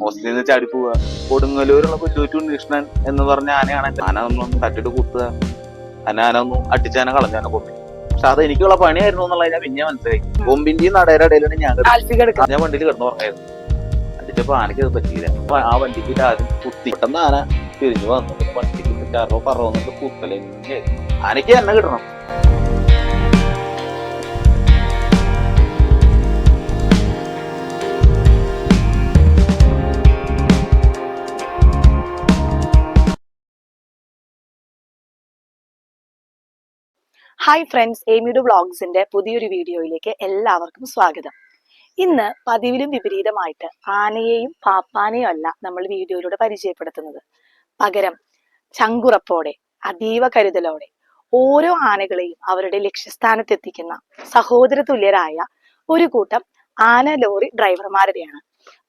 ഹോസ്റ്റലിൽ നിന്ന് ചാടി പോവുക കൊടുങ്ങല്ലൂരുള്ള പുല്ലൂറ്റു കൃഷ്ണൻ എന്ന് പറഞ്ഞ ആനയാണ്. ആന ഒന്ന് തട്ടിട്ട് കുത്തുക ആന ആന ഒന്ന് അടിച്ചാന കളഞ്ഞാന കൊമ്പി പക്ഷെ അത് എനിക്കുള്ള പണിയായിരുന്നു എന്നുള്ളത് ഞാൻ പിന്നെ മനസ്സിലായി. കൊമ്പിന്റെയും നടയുടെ ഇടയിലാണ് ഞാൻ ഞാൻ വണ്ടിയിൽ കിടന്നു പറഞ്ഞായിരുന്നു അടിച്ചപ്പോ ആനയ്ക്ക് അത് പറ്റിയില്ല. അപ്പൊ ആ വണ്ടിക്ക് ആദ്യം കുത്തി. പെട്ടെന്ന് ആന തിരിഞ്ഞു വന്നു. പിന്നെ വണ്ടിക്ക് ചാറോ പറോ എന്നിട്ട് കുത്തലേ. ആനയ്ക്ക് എന്നെ കിട്ടണം ഹായ് ഫ്രണ്ട്സ് ഏമിയുടെ വ്ളോഗ്സിന്റെ പുതിയൊരു വീഡിയോയിലേക്ക് എല്ലാവർക്കും സ്വാഗതം. ഇന്ന് പതിവിലും വിപരീതമായിട്ട് ആനയെയും പാപ്പാനെയും അല്ല നമ്മൾ വീഡിയോയിലൂടെ പരിചയപ്പെടുത്തുന്നത്. പകരം ചങ്കുറപ്പോടെ അതീവ കരുതലോടെ ഓരോ ആനകളെയും അവരുടെ ലക്ഷ്യസ്ഥാനത്തെത്തിക്കുന്ന സഹോദര തുല്യരായ ഒരു കൂട്ടം ആന ലോറി ഡ്രൈവർമാരുടെയാണ്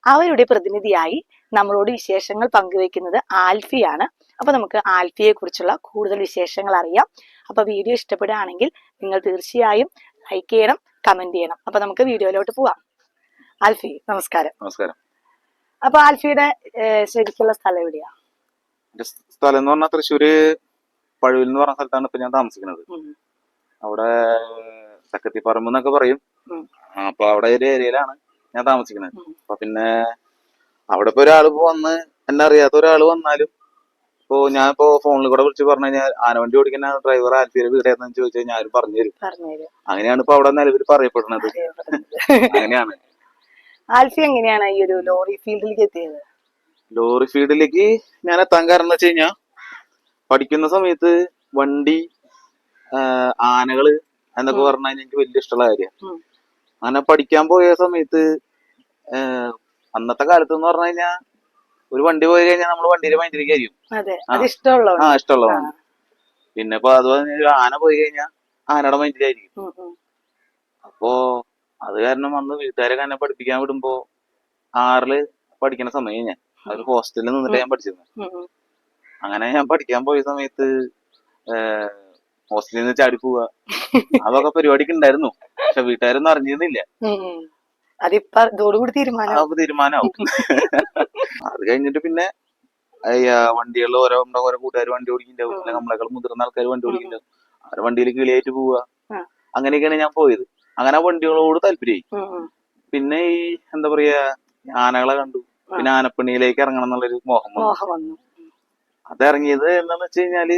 അവരുടെ പ്രതിനിധിയായി നമ്മളോട് വിശേഷങ്ങൾ പങ്കുവയ്ക്കുന്നത് ആൽഫിയാണ്. അപ്പൊ നമുക്ക് ആൽഫിയെ കുറിച്ചുള്ള കൂടുതൽ വിശേഷങ്ങൾ അറിയാം. അപ്പൊ വീഡിയോ ഇഷ്ടപ്പെടുകയാണെങ്കിൽ നിങ്ങൾ തീർച്ചയായും ലൈക്ക് ചെയ്യണം കമന്റ് ചെയ്യണം. അപ്പൊ നമുക്ക് വീഡിയോയിലോട്ട് പോവാം. ആൽഫി നമസ്കാരം. നമസ്കാരം. അപ്പൊ ആൽഫിയുടെ ശരിക്കുള്ള സ്ഥലം എവിടെയാ? സ്ഥലം എന്ന് പറഞ്ഞാൽ തൃശ്ശൂര് പഴുവിൽ എന്ന് പറഞ്ഞ സ്ഥലത്താണ് ഇപ്പൊ ഞാൻ താമസിക്കുന്നത്. അവിടെ ചക്കത്തിപ്പറമ്പ് എന്നൊക്കെ പറയും. അപ്പൊ അവിടെ ഒരു ഏരിയയിലാണ് ഞാൻ താമസിക്കുന്നത്. അപ്പൊ പിന്നെ അവിടെ ഇപ്പൊ ഒരാൾ ഇപ്പൊ വന്ന് എന്നെ അറിയാത്ത ഒരാൾ വന്നാലും ഇപ്പോ ഞാൻ ഇപ്പൊ ഫോണിൽ കൂടെ വിളിച്ച് പറഞ്ഞു കഴിഞ്ഞാൽ ആനവണ്ടി ഓടിക്കുന്ന ഡ്രൈവർ ആൽഫിയുടെ വീടേന്ന് ചോദിച്ചാൽ ചോദിച്ചു കഴിഞ്ഞാൽ ആരും പറഞ്ഞു തരും. അങ്ങനെയാണ് ഇപ്പൊ അവിടെ നിലവിൽ പറയപ്പെടുന്നത്. അങ്ങനെയാണ്. ആൽഫി എങ്ങനെയാണ് ഈ ഒരു ലോറി ഫീൽഡിലേക്ക് എത്തിയത്? ലോറി ഫീൽഡിലേക്ക് ഞാൻ എത്താൻ കാരണം എന്ന് വെച്ച് കഴിഞ്ഞാൽ പഠിക്കുന്ന സമയത്ത് വണ്ടി ആനകൾ എന്നൊക്കെ പറഞ്ഞാൽ എനിക്ക് വലിയ ഇഷ്ടമുള്ള കാര്യം. അങ്ങനെ പഠിക്കാൻ പോയ സമയത്ത് അന്നത്തെ കാലത്ത് എന്ന് പറഞ്ഞു കഴിഞ്ഞാൽ ഒരു വണ്ടി പോയി കഴിഞ്ഞാൽ നമ്മൾ വണ്ടിയിൽ മൈൻഡിലേക്കായിരിക്കും ആ. ഇഷ്ടമുള്ളതാണ് പിന്നെ ഇപ്പൊ അത് ഒരു ആന പോയി കഴിഞ്ഞാൽ ആനയുടെ മൈൻഡിലായിരിക്കും. അപ്പോ അത് കാരണം അന്ന് വീട്ടുകാരൊക്കെ എന്നെ പഠിപ്പിക്കാൻ വിടുമ്പോ ആറിൽ പഠിക്കുന്ന സമയം ഞാൻ ഒരു ഹോസ്റ്റലിൽ നിന്നിട്ട് ഞാൻ ഉം. അങ്ങനെ ഞാൻ പഠിക്കാൻ പോയ സമയത്ത് ഹോസ്റ്റലിൽ നിന്ന് ചാടി പോവുക അതൊക്കെ പരിപാടിക്ക് ഉണ്ടായിരുന്നു പക്ഷെ വീട്ടുകാരൊന്നും അറിഞ്ഞിരുന്നില്ല. അതിപ്പോ ഇതോടുകൂടി തീരുമാനം. അത് കഴിഞ്ഞിട്ട് പിന്നെ വണ്ടികളിൽ ഓരോ നമ്മുടെ ഓരോ കൂട്ടുകാർ വണ്ടി ഓടിക്കുന്നുണ്ടാവും. നമ്മളെക്കാൾ മുതിർന്ന ആൾക്കാർ വണ്ടി ഓടിക്കുന്നുണ്ടാവും. അവരെ വണ്ടിയിൽ കിളിയായിട്ട് പോവുക. അങ്ങനെയൊക്കെയാണ് ഞാൻ പോയത്. അങ്ങനെ വണ്ടികളോട് താല്പര്യമായി. പിന്നെ ഈ എന്താ പറയാ ആനകളെ കണ്ടു. പിന്നെ ആനപ്പണിയിലേക്ക് ഇറങ്ങണം എന്നുള്ളൊരു മോഹം വന്നു. അത് ഇറങ്ങിയത് എന്താന്ന് വെച്ച് കഴിഞ്ഞാൽ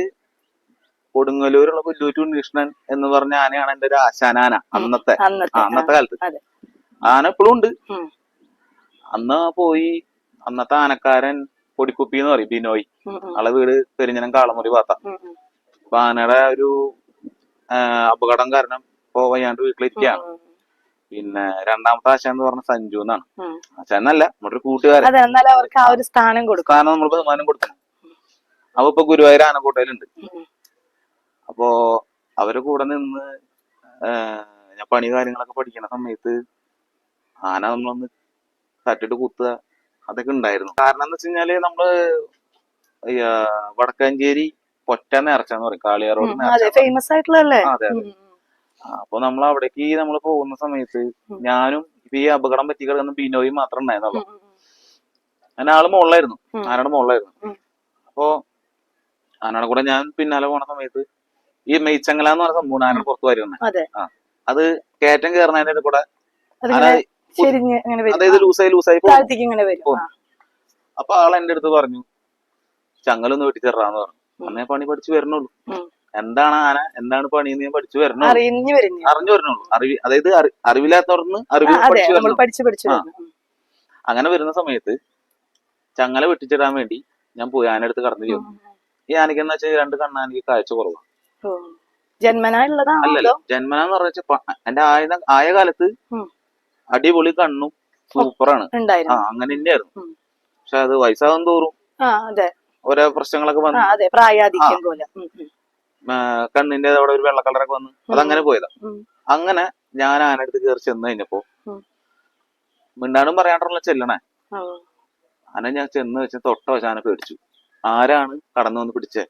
കൊടുങ്ങല്ലൂരുള്ള പുല്ലൂറ്റു കൃഷ്ണൻ എന്ന് പറഞ്ഞ ആനയാണ് എന്റെ ഒരു ആശാനാന അന്നത്തെ. അന്നത്തെ. അന്നത്തെ കാലത്ത്. ആന ഇപ്പോഴും ഉണ്ട്. അന്ന് പോയി അന്നത്തെ ആനക്കാരൻ പൊടിക്കുപ്പി എന്ന് പറയും ബിനോയ്. ആളെ വീട് പെരിഞ്ഞനം കാളമുറി ഭാത്ത. അപ്പൊ ആനയുടെ ഒരു അപകടം കാരണം ഇപ്പൊ വയ്യാണ്ട് ഉം. പിന്നെ രണ്ടാമത്തെ ആശ എന്ന് പറഞ്ഞ സഞ്ജു എന്നാണ്. ആശ എന്നല്ല നമ്മുടെ ഒരു കൂട്ടുകാരൻ. അവർക്ക് ആ ഒരു സ്ഥാനം കൊടുക്കും. സ്ഥാനം നമ്മൾ ബഹുമാനം കൊടുക്കണം. അപ്പൊ ഇപ്പൊ ഗുരുവായൂർ ആനക്കോട്ടയിലുണ്ട് അപ്പോ അവരെ കൂടെ നിന്ന് ഞാൻ പണി കാര്യങ്ങളൊക്കെ പഠിക്കുന്ന സമയത്ത് ആന നമ്മളൊന്ന് തട്ടിട്ട് കുത്തുക. അതൊക്കെ ഉണ്ടായിരുന്നു. കാരണം എന്ന് വെച്ച് കഴിഞ്ഞാൽ നമ്മൾ വടക്കാഞ്ചേരി പൊറ്റ നേർച്ചാന്ന് പറയും. കാളിയാറോട് ഫേമസ് ആയിട്ടുള്ളതല്ലേ ആ, അതെ, അതെ. അപ്പൊ നമ്മൾ അവിടേക്ക് നമ്മൾ പോകുന്ന സമയത്ത് ഞാനും ഇപ്പൊ ഈ അപകടം പറ്റി കിടക്കുന്ന ബിനോയും മാത്രം ഉണ്ടായിരുന്നുള്ളൂ. ഉം, ഉം, അങ്ങനെ ആൾ മുകളിലായിരുന്നു. ആനയുടെ മുകളിലായിരുന്നു. അപ്പോ ആനയുടെ കൂടെ ഞാൻ പിന്നാലെ പോണ സമയത്ത് ഈ മെയ്ച്ചങ്ങല എന്ന് പറഞ്ഞ സംഭവം ആന പുറത്ത് വരുന്നത്. അതെ. കയറ്റം കയറുന്നതിന്റെ കൂടെ ചെരിഞ്ഞ് അങ്ങനെ വരും. അതായത് ലൂസായി ലൂസായി താഴത്തേക്ക് ഇങ്ങനെ വരും. അപ്പൊ ആൾ എന്റെ അടുത്ത് പറഞ്ഞു ചങ്ങലൊന്ന് വെട്ടിച്ചേറാന്ന് പറഞ്ഞു. അന്നേ പണി പഠിച്ചു വരണുള്ളൂ. എന്താണ് ആന എന്താണ് പണി എന്ന് ഞാൻ പഠിച്ചു വരണം അറിഞ്ഞു വരണുള്ളൂ അറിവി അതായത് അറി- അറിവില്ലാത്തവർന്ന് അറിവ് പഠിച്ചു വരണം. അങ്ങനെ വരുന്ന സമയത്ത് ചങ്ങല വെട്ടിച്ചിടാൻ വേണ്ടി ഞാൻ പോയി ആന എടുത്ത് കടന്നു ചെയ്തു ഈ ആനയ്ക്ക് എന്ന് വെച്ചാൽ രണ്ട് കണ്ണാനിക്ക് കാഴ്ച കുറവാണ് ജന്മനാ ഉള്ളതാ അല്ലല്ലോ ജന്മനാന്ന് പറഞ്ഞ എന്റെ ആയ ആയ കാലത്ത്. അടിപൊളി കണ്ണും സൂപ്പറാണ്. ആ അങ്ങനെ തന്നെയായിരുന്നു. പക്ഷെ അത് വയസ്സാകും തോറും ഓരോ പ്രശ്നങ്ങളൊക്കെ വന്നു പ്രായാധിക്യം പോലെ. കണ്ണിന്റെ അവിടെ ഒരു വെള്ള കളറൊക്കെ വന്നു അതങ്ങനെ പോയതാ. അങ്ങനെ ഞാൻ ആനടുത്ത് കയറി ചെന്ന് കഴിഞ്ഞപ്പോ മിണ്ടാനും മിണ്ടാണ്ടും പറയാണ്ടുള്ള ചെല്ലണേ. ആന ഞാൻ ചെന്ന് വെച്ച തൊട്ട വെച്ച് ആന പേടിച്ചു. ആരാണ് കടന്നു വന്ന് പിടിച്ചേ.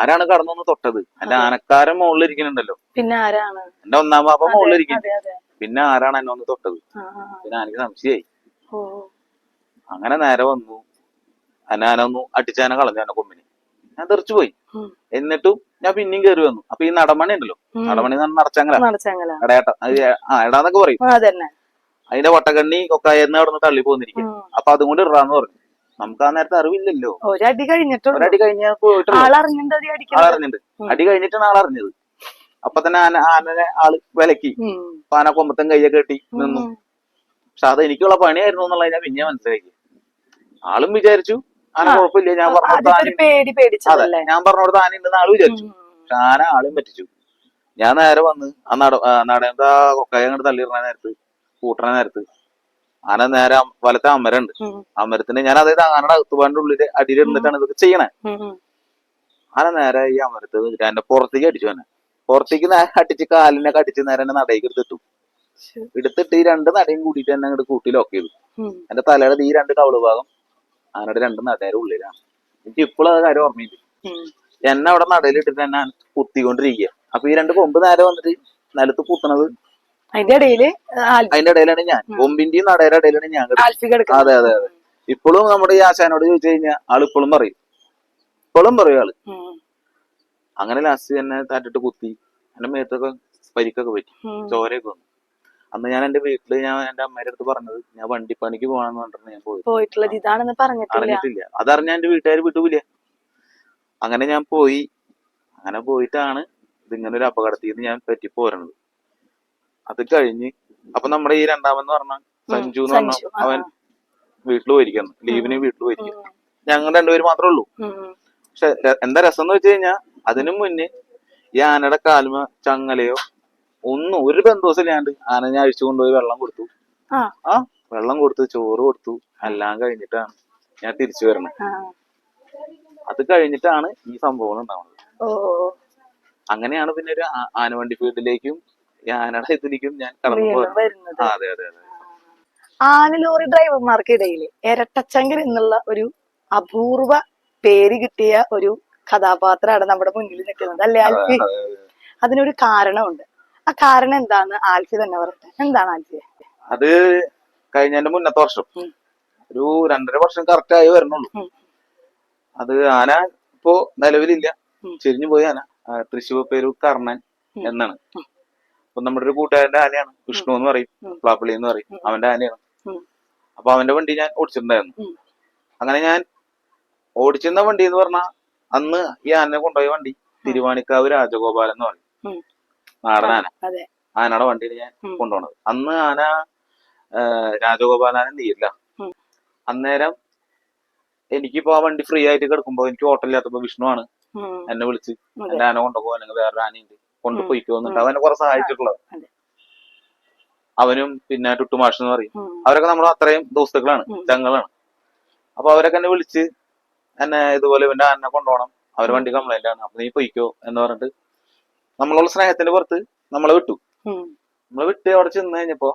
ആരാണ് കടന്നു വന്ന് തൊട്ടത്? അല്ല ആനക്കാരൻ മുകളിലിരിക്കുന്നുണ്ടല്ലോ പിന്നെ ആരാണ്? എന്റെ ഒന്നാം പാപ്പ മുകളിലിരിക്കുന്നു പിന്നെ ആരാണ് എന്നെ ഒന്ന് തൊട്ടത്. പിന്നെ എനിക്ക് സംശയമായി അങ്ങനെ നേരെ വന്നു. അനാനൊന്നു അടിച്ചാനെ കളഞ്ഞു എന്നെ കൊമ്പിന്. ഞാൻ തെറിച്ചു പോയി. എന്നിട്ടും ഞാൻ പിന്നെയും കയറി വന്നു. അപ്പൊ ഈ നടമണി ഉണ്ടല്ലോ. നടമണി നടച്ചങ്ങല. ആ എടാന്നൊക്കെ പറയും. അതിന്റെ വട്ടക്കണ്ണി കൊക്കായെന്ന് അവിടെ നിന്ന് തള്ളി പോന്നിരിക്കും. അപ്പൊ അതും കൊണ്ട് ഇടാന്ന് പറഞ്ഞു. നമുക്ക് ആ നേരത്തെ അറിവില്ലല്ലോ. ഒരടി കഴിഞ്ഞിട്ട് ഒരടി കഴിഞ്ഞ പോയിട്ട് ആളറിഞ്ഞിട്ട് അടി കഴിഞ്ഞിട്ട് ആളറിഞ്ഞിട്ടുണ്ട്. അടി കഴിഞ്ഞിട്ടാണ് ആളറിഞ്ഞത്. അപ്പൊ തന്നെ ആന ആനനെ ആൾ വിലക്കി. അപ്പൊ ആന കൊമ്പത്തും കയ്യൊക്കെ കെട്ടി നിന്നു. പക്ഷെ അത് എനിക്കുള്ള പണിയായിരുന്നു എന്നുള്ളത് ഞാൻ പിന്നെ മനസ്സിലാക്കി. ആളും വിചാരിച്ചു ആന. കുഴപ്പമില്ല ഞാൻ പറഞ്ഞോടത്ത് ആന ഞാൻ പറഞ്ഞോടത്ത് ആന ഉണ്ടെന്ന് ആൾ വിചാരിച്ചു. പക്ഷെ ആന ആളും പറ്റിച്ചു. ഞാൻ നേരെ വന്ന് ആ നട ആ കൊക്കായ അങ്ങോട്ട് തള്ളിയിടുന്ന നേരത്ത് കൂട്ടണ നേരത്ത് ആന നേരെ വലത്തെ അമരണ്ട്. അമ്മരത്തിന്റെ അമരത്തിന് ഞാൻ അതായത് ആനയുടെ അകത്തുപാടിന്റെ ഉള്ളിൽ അടിയിൽ ഇരുന്നിട്ടാണ് ഇതൊക്കെ ചെയ്യണേ. ആന നേരെ ഈ അമരത്ത് എന്റെ പുറത്തേക്ക് അടിച്ചു എന്നെ പുറത്തേക്ക് നേരെ അടിച്ച് കാലിനെ കടിച്ച് നേരെ എന്നെ നടയിൽ എടുത്തിട്ടു. എടുത്തിട്ട് ഈ രണ്ട് നടയും കൂട്ടിയിട്ട് എന്നെ അങ്ങോട്ട് കൂട്ടി ലോക്ക് ചെയ്തു. എന്റെ തലയുടെ ഈ രണ്ട് കവൾ ഭാഗം ആനയുടെ രണ്ട് നടയുടെ ഉള്ളിലാണ്. എനിക്ക് ഇപ്പോഴും അത് കാര്യം ഓർമ്മയില്ല. എന്നെ അവിടെ നടയിലിട്ടിട്ട് എന്നെ കുത്തിക്കൊണ്ടിരിക്കുക. അപ്പൊ ഈ രണ്ട് കൊമ്പ് നേരെ വന്നിട്ട് നിലത്ത് കുത്തണത് അതിന്റെ ഇടയിൽ അതിന്റെ ഇടയിലാണ് ഞാൻ. കൊമ്പിന്റെയും നടയുടെ ഇടയിലാണ് ഞാൻ അതെ അതെ അതെ. ഇപ്പോഴും നമ്മുടെ ഈ ആശാനോട് ചോദിച്ചു കഴിഞ്ഞാൽ ആൾ ഇപ്പോഴും പറയും. ഇപ്പോഴും പറയും ആൾ. അങ്ങനെ ലാസ്റ്റ് എന്നെ താറ്റിട്ട് കുത്തി. എന്റെ മേത്തൊക്കെ പരിക്കൊക്കെ പറ്റി. ചോരയൊക്കെ വന്നു. അന്ന് ഞാൻ എന്റെ വീട്ടിൽ ഞാൻ എന്റെ അമ്മയുടെ അടുത്ത് പറഞ്ഞത് ഞാൻ വണ്ടിപ്പണിക്ക് പോകണമെന്ന് പറഞ്ഞിട്ട് ഞാൻ പോയി പോയിട്ടുള്ളത്. ഇതാണെന്ന് പറഞ്ഞിട്ടില്ല. അതറിഞ്ഞ എന്റെ വീട്ടുകാർ വിട്ടുമില്ല അങ്ങനെ ഞാൻ പോയി. അങ്ങനെ പോയിട്ടാണ് ഇതിങ്ങനെ ഒരു അപകടത്തിൽ നിന്ന് ഞാൻ പറ്റി പോരണത് അത് കഴിഞ്ഞ് അപ്പൊ നമ്മുടെ ഈ രണ്ടാമെന്ന് പറഞ്ഞ സഞ്ജു എന്ന് പറഞ്ഞ അവൻ വീട്ടിൽ പോയിരിക്കുന്നു. ലീവിന് വീട്ടിൽ പോയിരിക്കുന്നു. ഞങ്ങൾ രണ്ടുപേര് മാത്രമേ ഉള്ളൂ. പക്ഷെ എന്താ രസം എന്ന് വെച്ച് കഴിഞ്ഞാൽ അതിനു മുന്നേ ഈ ആനയുടെ കാലുമ ചങ്ങലയോ ഒന്നും ഒരു ബന്ധുവസില്ലാണ്ട് ആന ഞാൻ അഴിച്ചു കൊണ്ടുപോയി വെള്ളം കൊടുത്തു. ആ. വെള്ളം കൊടുത്തു ചോറ് കൊടുത്തു. എല്ലാം കഴിഞ്ഞിട്ടാണ് ഞാൻ തിരിച്ചു വരണം. അത് കഴിഞ്ഞിട്ടാണ് ഈ സംഭവം ഉണ്ടാവുന്നത്. അങ്ങനെയാണ് പിന്നെ ഒരു ആനവണ്ടി ഫീൽഡിലേക്കും ആനയുടെ ഇതിലേക്കും ഞാൻ കടന്നു പോകുന്നത് അതെ അതെ അതെ. ആന ലോറി ഡ്രൈവർമാർക്കിടയിൽ ഇരട്ടച്ചങ്കൻ എന്നുള്ള ഒരു അപൂർവ പേര് കിട്ടിയ ഒരു കഥാപാത്രമാണ് നമ്മുടെ മുന്നിൽ നിൽക്കുന്നത് അല്ലേ ആൽഫി? അതിനൊരു കാരണമുണ്ട്. ആ കാരണം എന്താന്ന് ആൽഫി തന്നെ പറയട്ടെ. എന്താണ് ആൽഫി അത് കഴിഞ്ഞതിന്റെ മുന്നത്തെ വർഷം. ഒരു രണ്ടര വർഷം കറക്റ്റ് ആയി വരണുള്ളൂ അത് ആന ഇപ്പോ നിലവിലില്ല. ചെരിഞ്ഞു പോയി ആന. തൃശ്ശൂർ പേര് കർണൻ എന്നാണ്. അപ്പൊ നമ്മുടെ ഒരു കൂട്ടുകാരന്റെ ആനയാണ്. വിഷ്ണു എന്ന് പറയും. പ്ലാപ്പിളി എന്ന് പറയും. അവന്റെ ആനയാണ്. അപ്പൊ അവന്റെ വണ്ടി ഞാൻ ഓടിച്ചിട്ടുണ്ടായിരുന്നു. അങ്ങനെ ഞാൻ ഓടിച്ചിരുന്ന വണ്ടി എന്ന് പറഞ്ഞാ അന്ന് ഈ ആനനെ കൊണ്ടുപോയ വണ്ടി തിരുവാണിക്കാവ് രാജഗോപാലൻ എന്ന് പറയും ഉം. നാടൻ ആന ആനയുടെ വണ്ടിയിൽ ഞാൻ. കൊണ്ടുപോണത് അന്ന് ആന ആ, രാജഗോപാലനെ നീരില്ല ഉം. അന്നേരം എനിക്കിപ്പോ ആ വണ്ടി ഫ്രീ ആയിട്ട് കിടക്കുമ്പോ എനിക്ക് ഹോട്ടലില്ലാത്തപ്പോ വിഷ്ണു ആണ് ഉം. എന്നെ വിളിച്ച്. എന്റെ ആന കൊണ്ടുപോകും അല്ലെങ്കിൽ വേറൊരു ആനയുണ്ട് കൊണ്ടുപോയിക്കോ എന്നിട്ട് ഉം. അവനെ കുറെ സഹായിച്ചിട്ടുള്ളത് അവനും പിന്നെ ടുട്ടുമാഷ് എന്ന് പറയും. അവരൊക്കെ നമ്മൾ അത്രയും ദോസ്തുക്കളാണ്. ചങ്ങളാണ് അപ്പൊ അവരൊക്കെ എന്നെ വിളിച്ച് എന്നെ ഇതുപോലെ ഇവന്റെ എന്നെ കൊണ്ടുപോകണം. അവരെ വണ്ടി കംപ്ലൈന്റ് ആണ് അപ്പൊ നീ പൊയ്ക്കോ എന്ന് പറഞ്ഞിട്ട് നമ്മളുള്ള സ്നേഹത്തിന്റെ പുറത്ത് നമ്മളെ വിട്ടു. നമ്മൾ വിട്ട് അവിടെ ചെന്ന് കഴിഞ്ഞപ്പോ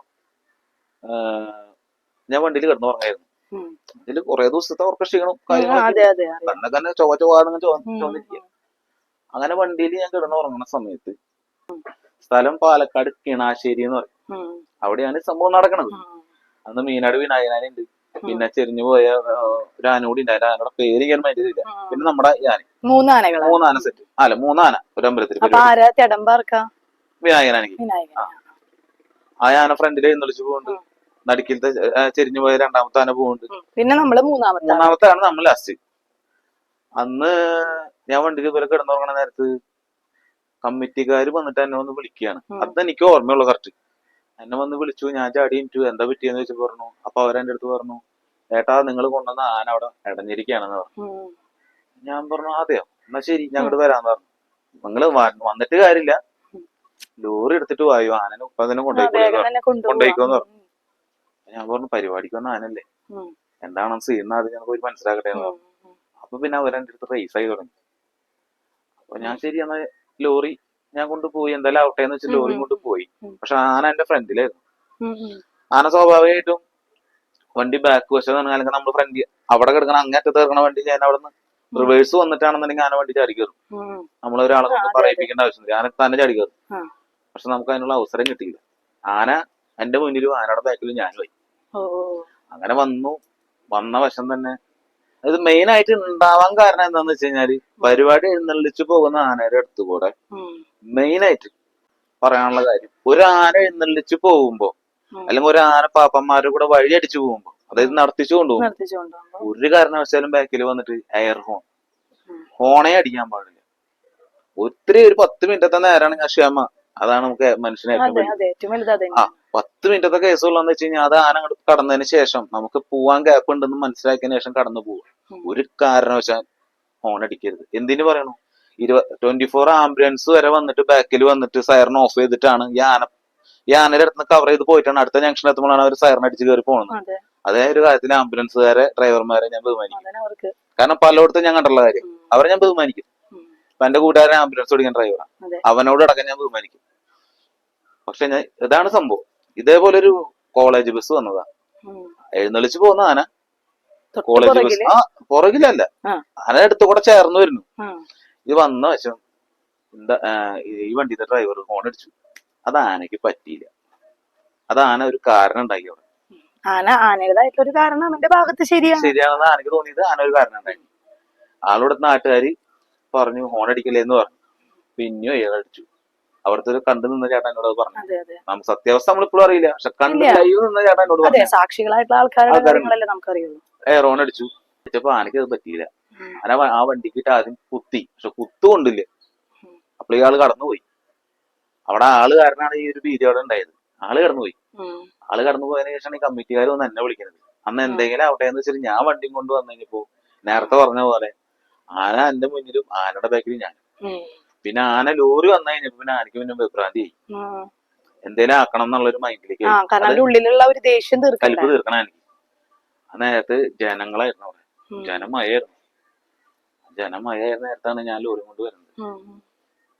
ഞാൻ വണ്ടിയിൽ കിടന്നു പറഞ്ഞായിരുന്നു. ഇതിൽ കുറെ ദിവസത്തെ അവർക്ക് ക്ഷീണം കാര്യങ്ങളൊക്കെ അതെ തന്നെ ചൊവ്വ ചൊവ്വാന്ന്. ചോദിക്കുക അങ്ങനെ വണ്ടിയിൽ ഞാൻ കിടന്നു ഉറങ്ങുന്ന സമയത്ത് സ്ഥലം പാലക്കാട് കിണാശ്ശേരി എന്ന് പറയും. അവിടെയാണ് സംഭവം നടക്കണത്. അന്ന് മീനാട് വിനായകനാനുണ്ട് പിന്നെ ചെരിഞ്ഞു പോയ ഒരു ആന കൂടി ഉണ്ട് ആനയുടെ പേര് ഞാൻ മൈൻഡ് ചെയ്തില്ല. ഉം. പിന്നെ നമ്മുടെ ആന മൂന്നാനകൾ മൂന്നാന സെറ്റ് അല്ല മൂന്നാന. ഒരു അമ്പലത്തിൽ വിനായകനാണെങ്കിൽ ആ. ആന ഫ്രണ്ടിൽ എഴുന്നള്ളിച്ച് പോകുന്നുണ്ട് നടുക്കിലത്തെ ചെരിഞ്ഞു പോയ രണ്ടാമത്തെ ആന പോകുന്നുണ്ട് പിന്നെ നമ്മൾ മൂന്നാമത്തെ. മൂന്നാമത്തെ ആണ് നമ്മൾ ലാസ്റ്റ് അന്ന് ഞാൻ വണ്ടിക്ക് ഇതുപോലെ കിടന്നുറങ്ങണ നേരത്ത് കമ്മിറ്റിക്കാർ വന്നിട്ട് എന്നെ ഒന്ന് വിളിക്കുകയാണ് അതെനിക്ക് അത് എനിക്ക് ഓർമ്മയുള്ളൂ കറക്റ്റ് എന്നെ വന്ന് വിളിച്ചു ഞാൻ ചാടി ഇറ്റു എന്താ പറ്റിയെന്ന് വെച്ച് പറഞ്ഞു. അപ്പൊ അവരെന്റെ അടുത്ത് പറഞ്ഞു ഏട്ടാ നിങ്ങൾ കൊണ്ടുവന്ന ആന അവിടെ ഇടഞ്ഞിരിക്കുകയാണെന്ന് പറഞ്ഞു. ഞാൻ പറഞ്ഞു അതെയോ? എന്നാ ശരി ഞാൻ അങ്ങോട്ട് വരാന്ന് പറഞ്ഞു. നിങ്ങൾ വന്നിട്ട് കാര്യമില്ല. ലോറി എടുത്തിട്ട് വായു? ആനനെ ഇപ്പൊ തന്നെ ആ, കൊണ്ടുപോയി വേഗം തന്നെ കൊണ്ടുപോയിക്കോന്ന് പറഞ്ഞു. ഞാൻ പറഞ്ഞു പരിപാടിക്ക് വന്ന ആനല്ലേ. എന്താണ് സീൻ അത് ഞങ്ങൾക്ക് പോയി മനസ്സിലാക്കട്ടെ എന്ന് പറഞ്ഞു. അപ്പൊ പിന്നെ അവരെന്റെ അടുത്ത് റേസ് ആയി തുടങ്ങി. അപ്പൊ ഞാൻ ശരി എന്നാ ലോറി ഞാൻ കൊണ്ടുപോയി എന്തായാലും ആവട്ടെ എന്ന് വെച്ച് ലോറി കൊണ്ട് പോയി പക്ഷെ ആന എന്റെ ഫ്രണ്ടിലായിരുന്നു. ആന സ്വാഭാവികമായിട്ടും വണ്ടി ബാക്ക് വശം അല്ലെങ്കിൽ നമ്മൾ ഫ്രണ്ട് അവിടെ കിടക്കണ അങ്ങേറ്റത്ത് കിടക്കണ വണ്ടി ഞാൻ അവിടെ നിന്ന് റിവേഴ്സ് വന്നിട്ടാണെന്നുണ്ടെങ്കിൽ ആന വണ്ടി ചാടി കയറും. നമ്മൾ ഒരാളെ കൊണ്ട് പറയിപ്പിക്കേണ്ട ആവശ്യമില്ല. ആന തന്നെ ചാടി കയറും. പക്ഷെ നമുക്ക് അതിനുള്ള അവസരം കിട്ടിയില്ല. ആന എന്റെ മുന്നിലും ആനയുടെ ബാക്കിലും ഞാനുമായി. അങ്ങനെ വന്നു. വന്ന വശം തന്നെ ഇത് മെയിൻ ആയിട്ട് ഉണ്ടാവാൻ കാരണം എന്താന്ന് വെച്ച് കഴിഞ്ഞാൽ പരിപാടി എഴുന്നള്ളിച്ചു പോകുന്ന ആനയുടെ അടുത്ത് കൂടെ മെയിൻ ആയിട്ട് പറയാനുള്ള കാര്യം ഒരു ആന എഴുന്നള്ളിച്ചു പോകുമ്പോ അല്ലെങ്കിൽ ഒരു ആന പാപ്പന്മാരുടെ കൂടെ വഴി അടിച്ചു പോകുമ്പോ അതായത് നടത്തിച്ചു കൊണ്ടുപോകും. ഒരു കാരണവശാലും ബാക്കിൽ വന്നിട്ട് എയർ ഹോൺ ഹോണേ അടിക്കാൻ പാടില്ല. ഒത്തിരി ഒരു പത്ത് മിനിറ്റത്തെ നേരമാണ് ഞാൻ ക്ഷമ അതാണ് നമുക്ക് മനുഷ്യനെ ഏറ്റവും ആ പത്ത് മിനിറ്റത്തെ കേസുള്ളതെന്ന് വെച്ച് കഴിഞ്ഞാൽ അത് ആന അങ്ങോട്ട് കടന്നതിന് ശേഷം നമുക്ക് പോവാൻ ഗ്യാപ്പ് ഉണ്ടെന്ന് മനസ്സിലാക്കിയതിന് ശേഷം കടന്നു പോകും. ഒരു കാരണവശാൽ ഹോൺ അടിക്കരുത്. എന്തിനു പറയണു? ഇരുപ ട്വന്റി ഫോർ ആംബുലൻസ് വരെ വന്നിട്ട് ബാക്കിൽ വന്നിട്ട് സൈറൺ ഓഫ് ചെയ്തിട്ടാണ് ഈ ആന ഈ ആനയുടെ അടുത്ത് കവർ ചെയ്ത് പോയിട്ടാണ് അടുത്ത ജംഗ്ഷൻ എത്തുമ്പോഴാണ് അവർ സൈറൺ അടിച്ച് കയറി പോകുന്നത് അതെ. ഒരു കാര്യത്തിൽ ആംബുലൻസുകാരെ ഡ്രൈവർമാരെ ഞാൻ ബഹുമാനിക്കും. കാരണം പലയിടത്തും ഞാൻ കണ്ടുള്ള കാര്യം. അവരെ ഞാൻ ബഹുമാനിക്കും. ഇപ്പൊ എന്റെ കൂട്ടുകാരൻ ആംബുലൻസ് ഓടിക്കുന്ന ഡ്രൈവറാണ്. അവനോട് അടക്കം ഞാൻ ബഹുമാനിക്കും. പക്ഷെ ഞാൻ ഇതാണ് സംഭവം. ഇതേപോലെ ഒരു കോളേജ് ബസ് വന്നതാ. എഴുന്നള്ളിച്ച് പോകുന്ന ആന. കോളേജ് ബസ് ആ പുറകിലല്ല. ആന അടുത്ത് കൂടെ ചേർന്ന് വരുന്നു. ഇത് വന്ന വശം എന്താ ഈ വണ്ടിയുടെ ഡ്രൈവർ ഫോൺ അടിച്ചു. അത് ആനയ്ക്ക് പറ്റിയില്ല. അത് ആന ഒരു കാരണം ഉണ്ടാക്കി അവിടെ. ആന ആനയുടേതായിട്ടുള്ള ഒരു കാരണം അവന്റെ ഭാഗത്ത് ശരിയാണ്. ശരിയാണെന്ന് ആനക്ക് തോന്നിയത് ആന ഒരു കാരണം ഉണ്ടായി ആളോട് നാട്ടുകാര് പറഞ്ഞു ഹോൺ അടിക്കല്ലേ എന്ന് പറഞ്ഞു. പിന്നെയും അയാൾ അടിച്ചു. അവിടുത്തെ ഒരു കണ്ടു നിന്ന ചേട്ടൻ എന്നോട് അത് പറഞ്ഞു. നമുക്ക് സത്യാവസ്ഥ നമ്മളിപ്പോഴും അറിയില്ല. പക്ഷെ കണ്ട് ലൈവ് നിന്ന ചേട്ടൻ എന്നോട് പറഞ്ഞു. സാക്ഷികളായിട്ടുള്ള ആൾക്കാരെ നമുക്കറിയുള്ളൂ. ഏ ഹോൺ അടിച്ചു. അടിച്ചപ്പോ ആനക്ക് അത് പറ്റിയില്ല. ആന ആ വണ്ടിക്കിട്ട് ആദ്യം കുത്തി. പക്ഷെ കുത്തു കൊണ്ടില്ല. അപ്പോൾ ഇയാൾ കടന്നുപോയി. അവിടെ ആൾ കാരണമാണ് ഈ ഒരു ഭീതി അവിടെ ഉണ്ടായത്. ആൾ കടന്നുപോയി. ആൾ കടന്നു പോയതിനു ശേഷമാണ് ഈ കമ്മിറ്റിക്കാർ വന്ന് എന്നെ വിളിക്കുന്നത് അന്ന് എന്തെങ്കിലും അവിടെ എന്ന് വെച്ചിട്ട് ഞാൻ വണ്ടിയും കൊണ്ട് വന്നു കഴിഞ്ഞപ്പോ നേരത്തെ പറഞ്ഞ പോലെ ആന എന്റെ മുന്നിലും ആനയുടെ ബാക്കിലും ഞാൻ. പിന്നെ ആന ലോറി വന്നു കഴിഞ്ഞപ്പോ പിന്നെ ആനയ്ക്ക് പിന്നെ വിഭ്രാന്തി. എന്തേലും ആക്കണം എന്നുള്ളൊരു മൈൻഡിലേക്ക് ആ ഉള്ളിലുള്ള ഒരു ദേഷ്യം കലിപ്പ് തീർക്കണം എനിക്ക് ആ നേരത്ത് ജനങ്ങളായിരുന്നു അവിടെ. ജനമയായിരുന്നു. ജനമയായ നേരത്താണ് ഞാൻ ലോറി കൊണ്ട് വരുന്നത്.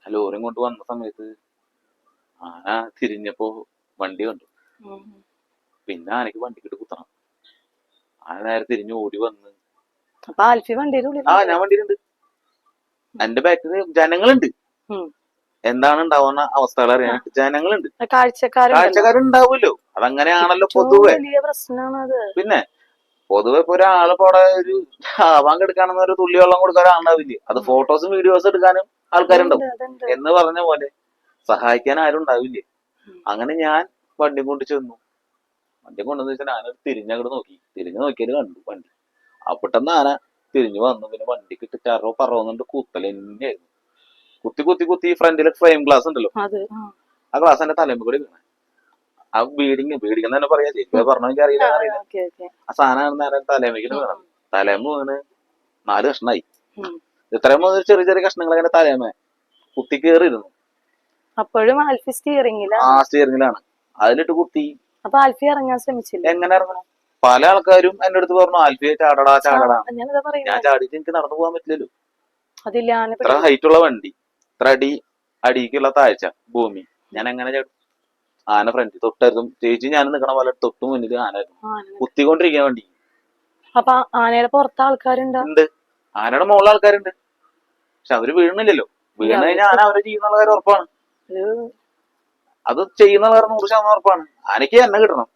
ആ ലോറി കൊണ്ട് വന്ന സമയത്ത് ആന തിരിഞ്ഞപ്പോ വണ്ടി കണ്ടു. പിന്നെ ആനയ്ക്ക് വണ്ടിക്കിട്ട് കുത്തണം. ആന നേരെ തിരിഞ്ഞ് ഓടി വന്ന് അപ്പൊ ആൽഫി വണ്ടിയുടെ ആ ഞാൻ വണ്ടിയിലുണ്ട്. എന്റെ ബാക്കിൽ ജനങ്ങളുണ്ട്. എന്താണ് ഉണ്ടാവുന്ന അവസ്ഥകൾ അറിയാൻ ജനങ്ങളുണ്ട്. കാഴ്ചക്കാരുണ്ടാവുമല്ലോ. അതങ്ങനെയാണല്ലോ പൊതുവെ. പിന്നെ പൊതുവെ ഇപ്പൊ ഒരാളിപ്പോ അവിടെ ഒരു ആവാൻ എടുക്കാണെന്ന് ഒരു തുള്ളി വെള്ളം കൊടുക്കാൻ ഒരാളുണ്ടാവില്ലേ? അത് ഫോട്ടോസും വീഡിയോസും എടുക്കാനും ആൾക്കാരുണ്ടാവും. എന്ന് പറഞ്ഞ പോലെ സഹായിക്കാൻ ആരും ഉണ്ടാവില്ലേ? അങ്ങനെ ഞാൻ വണ്ടി കൊണ്ട് ചെന്നു. വണ്ടി കൊണ്ടെന്ന് വെച്ചാൽ ഞാനത് തിരിഞ്ഞങ്ങോട്ട് നോക്കി. തിരിഞ്ഞു നോക്കിയത് കണ്ടു വണ്ടി. അപ്പട്ടെന്ന് ആന തിരിഞ്ഞു വന്നു. പിന്നെ വണ്ടി കിട്ടിച്ചാറോ ചറോ പറവുന്നുണ്ട് കുത്തൽ തന്നെയായിരുന്നു കുത്തി കുത്തി കുത്തി ഫ്രണ്ടിലെ ഫ്രെയിം ഗ്ലാസ് ഉണ്ടല്ലോ? ആ. ഗ്ലാസ് എന്റെ തലമ്പ് കൂടി വീണേ. ആ ബീഡിങ് ബീഡിങ് തന്നെ പറയാ ചേച്ചി പറഞ്ഞു എനിക്ക് അറിയില്ല. അറിയില്ല. ആ സാധനം നേരെ തലേമയ്ക്ക് വീണത് തലേമ വീണ്. നാല് കഷ്ണായി. ഇത്രയും ചെറിയ ചെറിയ കഷ്ണങ്ങൾ അങ്ങനെ തലേമ കുത്തി കയറിയിരുന്നു. അപ്പോഴും ആൽഫി ആ സ്റ്റിയറിംഗിലാണ് അതിലിട്ട് കുത്തി. അപ്പൊ ആൽഫി ഇറങ്ങാൻ ശ്രമിച്ചില്ല? എങ്ങനെ ഇറങ്ങണം? പല ആൾക്കാരും എന്റെ അടുത്ത് പറഞ്ഞു ആൽഫിയെ ചാടടാ ചാടടാ. ഞാൻ ചാടിയിട്ട് എനിക്ക് നടന്നു പോകാൻ പറ്റില്ലല്ലോ. ഇത്ര ഹൈറ്റ് ഉള്ള വണ്ടി ഇത്ര അടി അടിക്കുള്ള താഴ്ച ഭൂമി. ഞാൻ എങ്ങനെ ചാടും? ആന ഫ്രണ്ട് തൊട്ടായിരുന്നു. ചേച്ചി ഞാൻ നിൽക്കണ പോലെ തൊട്ട് മുന്നിൽ ആനായിരുന്നു ആന. കുത്തിക്കൊണ്ടിരിക്കാൻ വണ്ടി. അപ്പൊ ആനയുടെ പുറത്ത് ആൾക്കാരുണ്ട്? ഉണ്ട്. ആനയുടെ മുകളിൽ ആൾക്കാരുണ്ട്. പക്ഷെ അവർ വീഴുന്നില്ലല്ലോ. വീണ് കഴിഞ്ഞാൽ ആന അവരെ ചെയ്യുന്നുള്ള കാര്യം ഉറപ്പാണ്. അത് ചെയ്യുന്ന കാര്യം നൂറ് ശതമാനം ഉറപ്പാണ്. ആനയ്ക്ക് എന്നെ കിട്ടണം.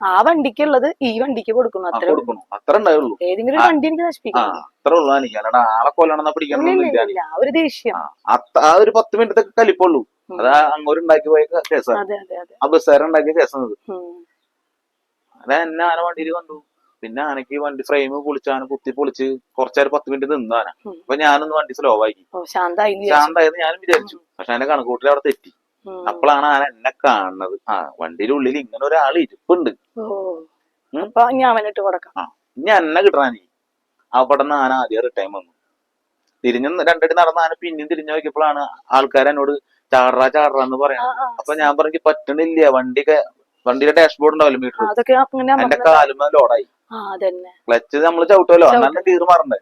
ആ വണ്ടിക്കുള്ളത് ഈ വണ്ടിക്ക് കൊടുക്കുന്നു അത്ര കൊടുക്കണം അത്ര ഉണ്ടാവുള്ളൂ. ഏതെങ്കിലും വണ്ടി എനിക്ക് നശിപ്പിക്കണം അത്ര ഉള്ളൂ എനിക്ക് അല്ലാണ്ട് ആളെ ആ ഒരു ദേഷ്യം. ആ ഒരു പത്ത് മിനിറ്റത്തെ കലിപ്പുള്ളൂ. അത് അങ്ങോട്ട് ഉണ്ടാക്കി പോയ കേസാണ് ആ ബസ്സുകാരുണ്ടാക്കിയ കേസാണ് അത്. ഉം. അത് എന്നെ ആന വണ്ടിയിൽ കണ്ടു. പിന്നെ ആനക്ക് വണ്ടി ഫ്രെയിം പൊളിച്ച് ആന കുത്തി പൊളിച്ച് കുറച്ചേരം പത്ത് മിനിറ്റ് നിന്നാന. അപ്പൊ ഞാനൊന്ന് വണ്ടി സ്ലോ ആക്കി. ഓ ശാന്തായി എന്ന് വിചാരിച്ചു. ശാന്തായെന്ന് ഞാനും വിചാരിച്ചു. പക്ഷെ അതിന്റെ കണക്കൂട്ടിൽ അവിടെ തെറ്റി. അപ്പോഴാണ് ആന എന്നെ കാണുന്നത്. ആ വണ്ടിയുടെ ഉള്ളിൽ ഇങ്ങനെ ഒരാൾ ഇരിപ്പുണ്ട്. അവനിട്ട് കൊടുക്കാം. ഇനി എന്നെ കിട്ടണി അവിടെ നിന്ന് ആന ആദ്യം റിട്ടേൺ വന്നു. തിരിഞ്ഞു രണ്ടടി നടന്ന ആന പിന്നെയും തിരിഞ്ഞു നോക്കിയപ്പോഴാണ് ആൾക്കാർ എന്നോട് ചാടറ ചാടറ എന്ന് ആ, പറയാം അപ്പൊ ഞാൻ പറഞ്ഞു പറ്റണില്ല. വണ്ടിയൊക്കെ വണ്ടിയുടെ ഡാഷ്ബോർഡ് ഉണ്ടാവില്ല മീറ്റർ എന്റെ കാലും കാലുമ ലോഡായി ക്ലച്ച് നമ്മൾ ചവിട്ടുമല്ലോ അന്നാണ് അന്നെ കീറ് മാറണ്ടേ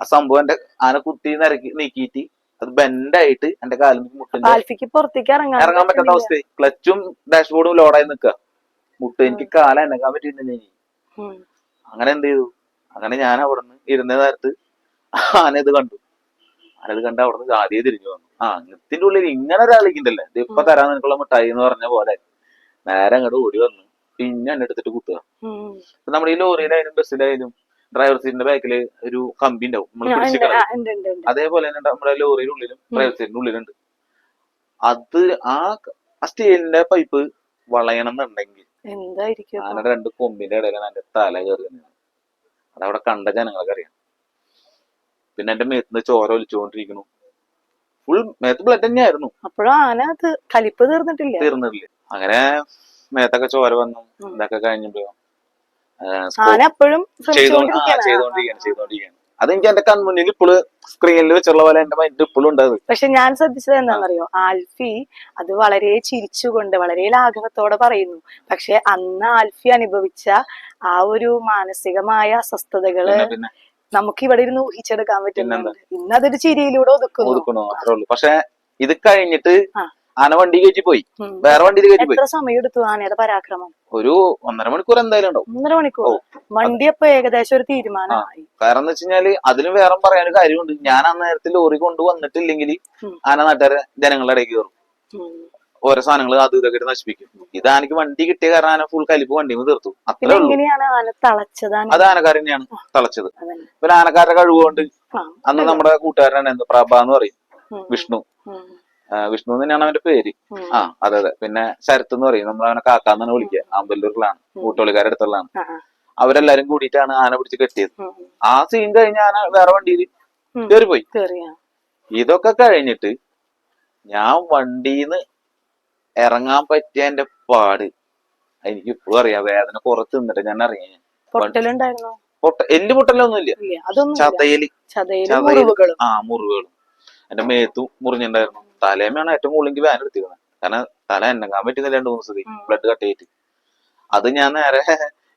ആ സംഭവം എന്റെ ആന കുത്തി നിരക്കി നീക്കിയിട്ട് അത് ബെൻഡായിട്ട് എന്റെ കാലിന് അപ്പൊ മുട്ടിന്റെ ആൽഫിക്ക് പുറത്തേക്ക് ഇറങ്ങാൻ ഇറങ്ങാൻ പറ്റാത്ത. അവസ്ഥ ക്ലച്ചും ഡാഷ്ബോർഡും ലോഡായി നിക്കുക മുട്ട് എനിക്ക് കാല എനക്കാൻ പറ്റിയിട്ടില്ല ഇനി. അങ്ങനെ എന്ത് ചെയ്തു? അങ്ങനെ ഞാൻ അവിടെ നിന്ന് ഇരുന്ന നേരത്ത് ആന ഇത് കണ്ടു. ആന ഇത് കണ്ട് അവിടെ നിന്ന് ആദ്യം തിരിഞ്ഞു വന്നു. ആ അങ്ങനത്തിന്റെ ഉള്ളിൽ ഇങ്ങനെ ഒരാളിക്കുണ്ടല്ലേ ഇത് ഇപ്പൊ തരാൻ നിനക്കുള്ള മിഠായി എന്ന് പറഞ്ഞ പോലെ. നേരെ അങ്ങോട്ട് ഓടി വന്നു പിന്നെ എന്നെ എടുത്തിട്ട് കുത്തുക. നമ്മുടെ ഈ ലോറിയിലായാലും ബസ്സിലായാലും ഡ്രൈവർ സീറ്റിന്റെ ബാക്കിൽ ഒരു കമ്പി ഉണ്ടാവും. നമ്മൾ. അതേപോലെ തന്നെ നമ്മുടെ ലോറിയുടെ ഉള്ളിലും ഡ്രൈവർ സീറ്റിന്റെ ഉള്ളിലുണ്ട്. അത് ആ സ്റ്റീലിന്റെ പൈപ്പ് വളയണം എന്നുണ്ടെങ്കിൽ? ആനയുടെ രണ്ട് കൊമ്പിന്റെ ഇടയിലാണ് എന്റെ തല കയറി അതവിടെ കണ്ട ജനങ്ങൾക്ക് അറിയാം പിന്നെ എന്റെ മേത്തുനിന്ന് ചോര ഒലിച്ചുകൊണ്ടിരിക്കുന്നു. ഫുൾ മേത്ത് ബ്ലഡ് തന്നെയായിരുന്നു. അപ്പോഴും ആന കലിപ്പ് തീർന്നിട്ടില്ല. തീർന്നിട്ടില്ല. അങ്ങനെ മേത്തൊക്കെ ചോര വന്നു. ഇതൊക്കെ കഴിഞ്ഞപ്പോ ശ്രമിച്ചുകൊണ്ടിരിക്കുകയാണ് ചെയ്തോണ്ടിരിക്കുകയാണ് ചെയ്തോണ്ടിരിക്കുകയാണ്. അതെനിക്ക് എന്റെ കൺമുന്നിൽ സ്ക്രീനിൽ വെച്ചുള്ള പോലെ എന്റെ മൈൻഡ് ഇപ്പോഴും ഉണ്ട് പക്ഷെ ഞാൻ ശ്രദ്ധിച്ചത് എന്താണെന്നറിയോ? ആൽഫി അത് വളരെ ചിരിച്ചുകൊണ്ട് വളരെ ലാഘവത്തോടെ പറയുന്നു. പക്ഷെ അന്ന് ആൽഫി അനുഭവിച്ച ആ ഒരു മാനസികമായ അസ്വസ്ഥതകൾ നമുക്ക് ഇവിടെ ഇരുന്ന് ഊഹിച്ചെടുക്കാൻ? പറ്റുന്നുണ്ട്. ഇന്നതൊരു ചിരിയിലൂടെ ഒതുക്കുന്നു. ഒതുക്കണോ? അത്രേ ഉള്ളൂ. പക്ഷെ ഇത് കഴിഞ്ഞിട്ട്. ആന വണ്ടി കയറ്റി പോയി. വേറെ വണ്ടിയിൽ കയറ്റി പോയി. എത്ര സമയം എടുത്തു ആനയുടെ പരാക്രമം? ഒരു ഒന്നര മണിക്കൂർ എന്തായാലും ഉണ്ടാവും. ഒന്നര മണിക്കൂർ. വണ്ടി അപ്പൊ ഏകദേശം ഒരു തീരുമാനമായി. കാരണം എന്ന് വെച്ചാൽ അതിലും വേറെ പറയാനൊരു കാര്യമുണ്ട്. ഞാൻ ആ നേരത്തെ ലോറി കൊണ്ടുവന്നിട്ടില്ലെങ്കിൽ വന്നിട്ടില്ലെങ്കിൽ ആന നാട്ടുകാരെ ജനങ്ങളുടെ ഇടയ്ക്ക് കയറും. ഓരോ സാധനങ്ങൾ അത് ഇതൊക്കെ നശിപ്പിക്കും. ഇത് ആനക്ക് വണ്ടി കിട്ടിയ കാരണം ആന ഫുൾ കലിപ്പ് വണ്ടി തീർത്തു. അത്രേ ഉള്ളൂ. അത് ആനക്കാരൻ തന്നെയാണ് തളച്ചത്. പിന്നെ ആനക്കാരുടെ കഴിവുകൊണ്ട് അന്ന് നമ്മുടെ കൂട്ടുകാരനാണ് പ്രഭ എന്ന് പറയും. വിഷ്ണു. വിഷ്ണു തന്നെയാണ് അവന്റെ പേര്. ആ അതെ അതെ. പിന്നെ ശരത്ത് എന്ന് പറയും. നമ്മൾ അവനെ കാക്കാന്നാണ് വിളിക്കുക. അമ്പല്ലൂരിലാണ് കൂട്ടോളിക്കാരുടെ അടുത്തുള്ളതാണ്. അവരെല്ലാരും കൂടിയിട്ടാണ് ആന പിടിച്ച് കെട്ടിയത്. ആ സീൻ കഴിഞ്ഞ് ആന വേറെ വണ്ടിയിൽ കേറി പോയി ഇതൊക്കെ കഴിഞ്ഞിട്ട് ഞാൻ വണ്ടിന്ന് ഇറങ്ങാൻ പറ്റിയ എന്റെ പാട് എനിക്ക് ഇപ്പോഴും അറിയാം. വേദന കുറച്ച് നിന്നിട്ട് ഞാൻ അറിയാം പൊട്ട എല്ല് പൊട്ടലൊന്നുമില്ല. ഇല്ല ചതയൽ. ആ മുറിവുകളും. എന്റെ മേത്തും മുറിഞ്ഞിട്ടുണ്ടായിരുന്നു. തലേമയാണ് ഏറ്റവും കൂടുതൽ വാൻ എടുത്തിരുന്നത് കാരണം തല എണ്ണങ്ങാൻ പറ്റുന്നില്ല രണ്ടു മൂന്ന് ദിവസത്തേക്ക്. ബ്ലഡ് കട്ട് ചെയ്തിട്ട് അത് ഞാൻ നേരെ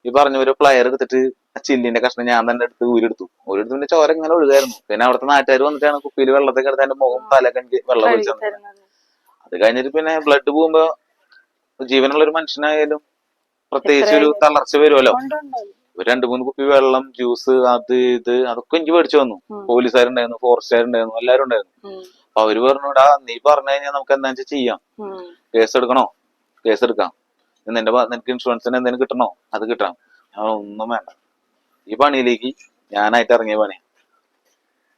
ഈ പറഞ്ഞ ഒരു പ്ലയർ എടുത്തിട്ട് ചില്ലിന്റെ കഷ്ണം ഞാൻ തന്നെ എടുത്ത് ഊരെടുത്തു. ഊരെടുത്ത് പിന്നെ ചോര ഇങ്ങനെ ഒഴുകായിരുന്നു. പിന്നെ അവിടുത്തെ നാട്ടുകാർ വന്നിട്ടാണ് കുപ്പിയിൽ വെള്ളത്തൊക്കെ എടുത്ത് എന്റെ മുഖം തല എനിക്ക് വെള്ളം ഒഴിച്ചത്. അത് കഴിഞ്ഞിട്ട് പിന്നെ ബ്ലഡ് പോകുമ്പോ ജീവനുള്ള ഒരു മനുഷ്യനായാലും പ്രത്യേകിച്ച് ഒരു തളർച്ച വരുമല്ലോ. രണ്ടു മൂന്ന് കുപ്പി വെള്ളം ജ്യൂസ് അത് ഇത് അതൊക്കെ എനിക്ക് മേടിച്ചു വന്നു. പോലീസുകാരുണ്ടായിരുന്നു ഫോറസ്റ്റുകാരുണ്ടായിരുന്നു എല്ലാരും ഉണ്ടായിരുന്നു. അപ്പൊ അവർ പറഞ്ഞുടാ നീ പറഞ്ഞു കഴിഞ്ഞാൽ നമുക്ക് എന്താ വെച്ചാൽ ചെയ്യാം. കേസ് എടുക്കണോ കേസ് എടുക്കാം നിന്റെ നിനക്ക് ഇൻഷുറൻസിന് എന്തെങ്കിലും കിട്ടണോ? അത് കിട്ടാം ഞാൻ ഒന്നും വേണ്ട. ഈ പണിയിലേക്ക് ഞാനായിട്ട് ഇറങ്ങിയ പണി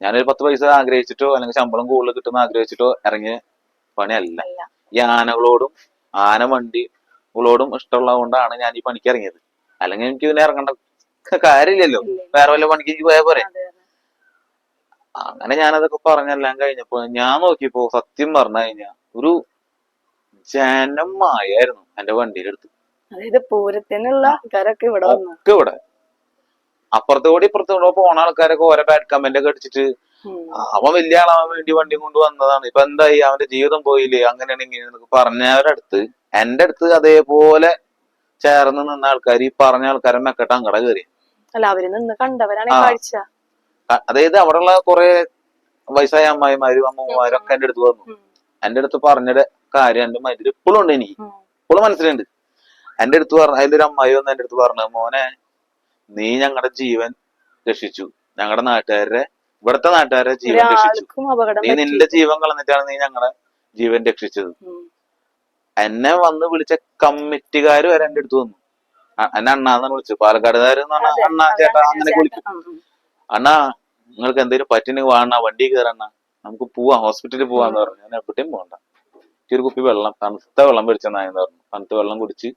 ഞാനൊരു പത്ത് പൈസ ആഗ്രഹിച്ചിട്ടോ അല്ലെങ്കിൽ ശമ്പളം കൂടുതൽ കിട്ടുന്ന ആഗ്രഹിച്ചിട്ടോ ഇറങ്ങിയ പണിയല്ല. ഈ ആനകളോടും ആന വണ്ടികളോടും ഇഷ്ടമുള്ളത് കൊണ്ടാണ് ഞാൻ ഈ പണിക്ക് ഇറങ്ങിയത്. അല്ലെങ്കിൽ എനിക്ക് ഇതിനെ ഇറങ്ങേണ്ട കാര്യമില്ലല്ലോ. വേറെ വല്ല പണിക്ക് എനിക്ക് പോയാ പോരെ. അങ്ങനെ ഞാനതൊക്കെ പറഞ്ഞെല്ലാം കഴിഞ്ഞപ്പോ ഞാൻ നോക്കിയപ്പോ സത്യം പറഞ്ഞു കഴിഞ്ഞാ ഒരു ജനമായായിരുന്നു എന്റെ വണ്ടിയുടെ അടുത്ത് അതായത് പൂരത്തിനുള്ള ആൾക്കാരൊക്കെ ഇവിടെ ഒക്കെ ഇവിടെ. അപ്പുറത്തോടെ കൂടെ പോണ ആൾക്കാരൊക്കെ ഓരോ ബാഡ് കമന്റ് ഒക്കെ അടിച്ചിട്ട് അവൻ വലിയ ആളാവാൻ വേണ്ടി വണ്ടി കൊണ്ട് വന്നതാണ്. ഇപ്പൊ എന്തായി? അവന്റെ ജീവിതം പോയില്ലേ? അങ്ങനെയാണ് ഇങ്ങനെയാണെന്നൊക്കെ പറഞ്ഞവരടുത്ത് എന്റെ അടുത്ത് അതേപോലെ ചേർന്ന് നിന്ന ആൾക്കാർ ഈ പറഞ്ഞ ആൾക്കാരെ മെക്കട്ട് അങ്ങടെ കയറി അല്ല അവർ നിന്ന് കണ്ടവരാണ് ഈ. കാഴ്ച. അതായത് അവിടെയുള്ള കുറെ വയസ്സായ അമ്മായിമാരും അമ്മമാരും ഒക്കെ എന്റെ അടുത്ത് വന്നു. എന്റെ അടുത്ത് പറഞ്ഞ കാര്യം എന്റെ മൈൻഡിൽ ഇപ്പോഴും ഉണ്ട് എനിക്ക്. ഇപ്പോഴും മനസ്സിലുണ്ട്. എന്റെ അടുത്ത് പറഞ്ഞ അതിന്റെ ഒരു അമ്മായി വന്ന് എന്റെ അടുത്ത് പറഞ്ഞു മോനെ നീ ഞങ്ങളുടെ ജീവൻ രക്ഷിച്ചു. ഞങ്ങളുടെ നാട്ടുകാരുടെ ഇവിടുത്തെ നാട്ടുകാരുടെ ജീവൻ രക്ഷിച്ചു. നീ നിന്റെ ജീവൻ കളഞ്ഞിട്ടാണ് നീ ഞങ്ങളെ ജീവൻ രക്ഷിച്ചത്. എന്നെ വന്ന് വിളിച്ച കമ്മിറ്റിക്കാര് വരെ എന്റെ അടുത്ത് വന്നു. എന്നെ അണ്ണാന്നാണ് വിളിച്ചത്. പാലക്കാടുകാര് എന്ന് പറഞ്ഞാൽ അണ്ണ ചേട്ടാ അങ്ങനെ വിളിക്കും. അണ്ണാ നിങ്ങൾക്ക് എന്തെങ്കിലും പറ്റിന് വാണ വണ്ടി കയറണ്ണ നമുക്ക് പോവാം ഹോസ്പിറ്റലിൽ പോവാന്ന് പറഞ്ഞു. ഞാൻ എവിടെയും പോകണ്ട ഒരു കുപ്പി വെള്ളം തണുത്ത വെള്ളം പിടിച്ചെന്നായെന്ന് പറഞ്ഞു. തണുത്ത വെള്ളം കുടിച്ച്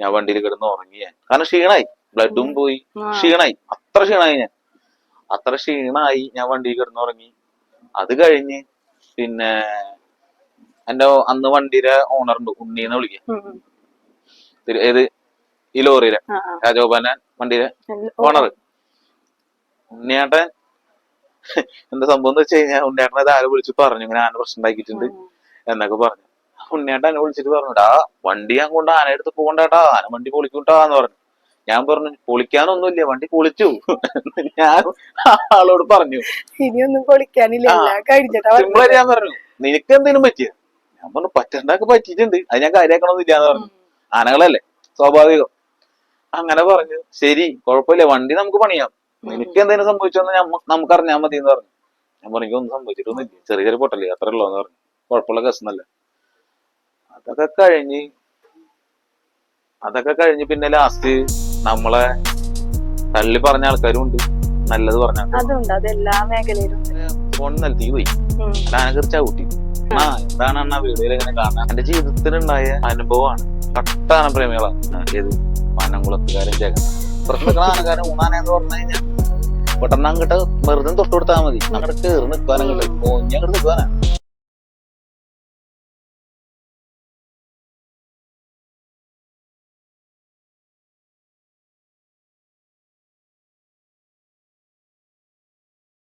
ഞാൻ വണ്ടിയിൽ കിടന്ന് ഉറങ്ങി ഞാൻ കാരണം ക്ഷീണായി. ബ്ലഡും പോയി. ക്ഷീണായി. അത്ര ക്ഷീണായി ഞാൻ. അത്ര ക്ഷീണായി ഞാൻ വണ്ടിയിൽ കിടന്ന് ഉറങ്ങി. അത് കഴിഞ്ഞ് പിന്നെ എന്റെ അന്ന് വണ്ടിയുടെ ഓണറുണ്ട് ഉണ്ണീന്ന് വിളിക്കാം. ഏത്? ഈ ലോറിയിലെ. രാജഗോപാലൻ വണ്ടിയിലെ ഓണർ ഉണ്ണിയേട്ടൻ എന്താ സംഭവം എന്ന് വെച്ച് കഴിഞ്ഞാൽ ഉണ്ണിയാട്ടൻ അത് ആരെ വിളിച്ച് പറഞ്ഞു? ഇങ്ങനെ ആന പ്രശ്നം ഉണ്ടാക്കിയിട്ടുണ്ട് എന്നൊക്കെ പറഞ്ഞു. ഉണ്ണിയേട്ടൻ എന്നെ വിളിച്ചിട്ട് പറഞ്ഞു ആ വണ്ടി ഞാൻ കൊണ്ട് ആന എടുത്ത് പോകണ്ടാട്ടാ ആന വണ്ടി പൊളിക്കൂട്ടാ എന്ന് പറഞ്ഞു. ഞാൻ പറഞ്ഞു പൊളിക്കാനൊന്നുമില്ല വണ്ടി പൊളിച്ചു. ഞാൻ ആളോട് പറഞ്ഞു. ഇനിയൊന്നും പൊളിക്കാനില്ല ഞാൻ പറഞ്ഞു നിനക്ക് എന്തെങ്കിലും പറ്റിയ? ഞാൻ പറഞ്ഞു പറ്റണ്ടൊക്കെ പറ്റിയിട്ടുണ്ട് അത് ഞാൻ കാര്യമാക്കണമെന്നില്ല എന്ന് പറഞ്ഞു. ആനകളല്ലേ സ്വാഭാവികം. അങ്ങനെ പറഞ്ഞു. ശരി കുഴപ്പമില്ല. വണ്ടി നമുക്ക് പണിയാം. നിനക്ക് എന്തെങ്കിലും സംഭവിച്ചോന്ന് നമുക്ക് അറിഞ്ഞാൽ മതി എന്ന് പറഞ്ഞു. ഞാൻ പറഞ്ഞു "എനിക്കൊന്നും സംഭവിച്ചിട്ടൊന്നുമില്ല. ചെറിയ ചെറിയ പൊട്ടല്ലേ അത്ര ഉള്ളൂ എന്ന് പറഞ്ഞു. കുഴപ്പമുള്ള കേസൊന്നല്ല അതൊക്കെ കഴിഞ്ഞ് അതൊക്കെ കഴിഞ്ഞ് പിന്നെ ലാസ്റ്റ് നമ്മളെ തള്ളി പറഞ്ഞ ആൾക്കാരും ഉണ്ട് നല്ലത് പറഞ്ഞ. ഫോൺ നിലത്തി പോയി. ഞാനൊക്കെ ചവിട്ടി ആ എന്താണ് അണ്ണാ വീടുകളിൽ എങ്ങനെ കാണാൻ എന്റെ ജീവിതത്തിലുണ്ടായ അനുഭവമാണ്. കട്ടാണ് പ്രേമികളാണ്. ഏത് പനംകുളത്തുകാരൻ ചേക്കൻ പ്രശ്നങ്ങൾ ആനക്കാരൻ ഊണാനെന്ന് പറഞ്ഞു കഴിഞ്ഞാൽ പെട്ടെന്ന് അങ്ങോട്ട് വെറുതെ തൊട്ട് കൊടുത്താൽ മതി. അങ്ങോട്ട് കയറി നിൽക്കാനങ്ങോട്ട് ഞങ്ങൾ നിൽക്കാനാ